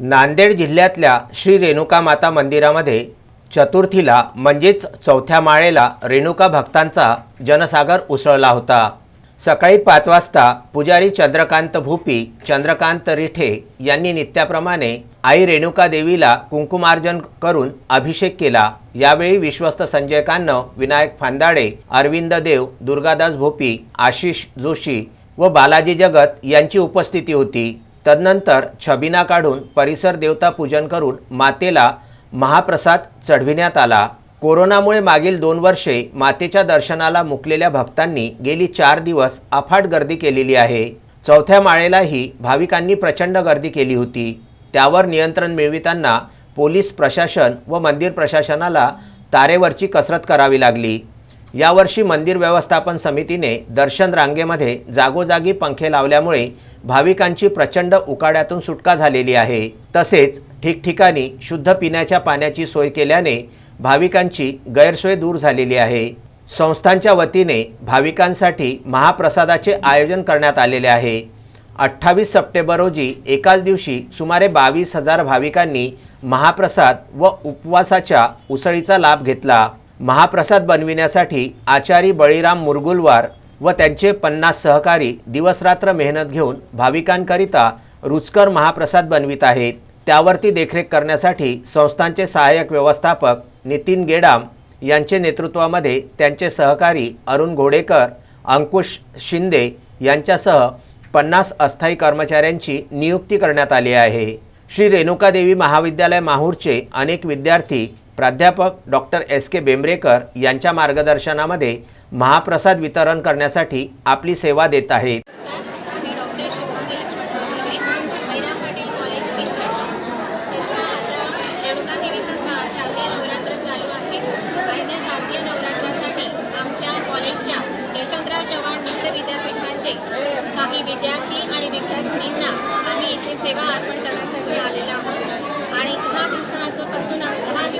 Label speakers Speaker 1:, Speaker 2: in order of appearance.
Speaker 1: नांदेड जिल्ह्यातल्या श्री रेणुका माता मंदिरामध्ये चतुर्थीला म्हणजेच चौथ्या माळेला रेणुका भक्तांचा जनसागर उसळला होता. सकाळी पाच वाजता पुजारी चंद्रकांत भूपी चंद्रकांत रिठे यांनी नित्याप्रमाणे आई रेणुका देवीला कुंकुमार्जन करून अभिषेक केला. यावेळी विश्वस्त संजय कान्नव विनायक फांदाडे अरविंद देव दुर्गादास भोपी आशिष जोशी व बालाजी जगत यांची उपस्थिती होती. तदनंतर छबिना काढून परिसर देवता पूजन करून मातेला महाप्रसाद चढविण्यात आला. कोरोनामुळे मागील दोन वर्षे मातेच्या दर्शनाला मुकलेल्या भक्तांनी गेली चार दिवस अफाट गर्दी केलेली आहे. चौथ्या माळेलाही भाविकांनी प्रचंड गर्दी केली होती. त्यावर नियंत्रण मिळविताना पोलीस प्रशासन व मंदिर प्रशासनाला तारेवरची कसरत करावी लागली. यावर्षी मंदिर व्यवस्थापन समितीने दर्शन रांगेमध्ये जागोजागी पंखे लावल्यामुळे भाविकांची प्रचंड उकाड्यातून सुटका झालेली आहे. तसेच ठिकठिकाणी शुद्ध पिण्याच्या पाण्याची सोय केल्याने भाविकांची गैरसोय दूर झालेली आहे. संस्थांच्या वतीने भाविकांसाठी महाप्रसादाचे आयोजन करण्यात आलेले आहे. अठ्ठावीस सप्टेंबर रोजी एकाच दिवशी सुमारे बावीस हजार भाविकांनी महाप्रसाद व उपवासाच्या उसळीचा लाभ घेतला. महाप्रसाद बनविण्यासाठी आचारी बळीराम मुरगुलवार व त्यांचे पन्नास सहकारी दिवसरात्र मेहनत घेऊन भाविकांकरिता रुचकर महाप्रसाद बनवित आहेत. त्यावरती देखरेख करण्यासाठी संस्थांचे सहाय्यक व्यवस्थापक नितीन गेडाम यांचे नेतृत्वामध्ये त्यांचे सहकारी अरुण घोडेकर अंकुश शिंदे यांच्यासह पन्नास अस्थायी कर्मचाऱ्यांची नियुक्ती करण्यात आली आहे. श्री रेणुकादेवी महाविद्यालय माहूरचे अनेक विद्यार्थी प्राध्यापक डॉक्टर एस के बेंबरेकर यांच्या मार्गदर्शनामध्ये महाप्रसाद वितरण करण्यासाठी आपली सेवा देत आहेत.
Speaker 2: आहे यशवंतराव चव्हाण मुक्त विद्यापीठाचे काही विद्यार्थी आणि विद्यार्थिनींना आम्ही इथे सेवा अर्पण करण्यासाठी आलेलो आहोत.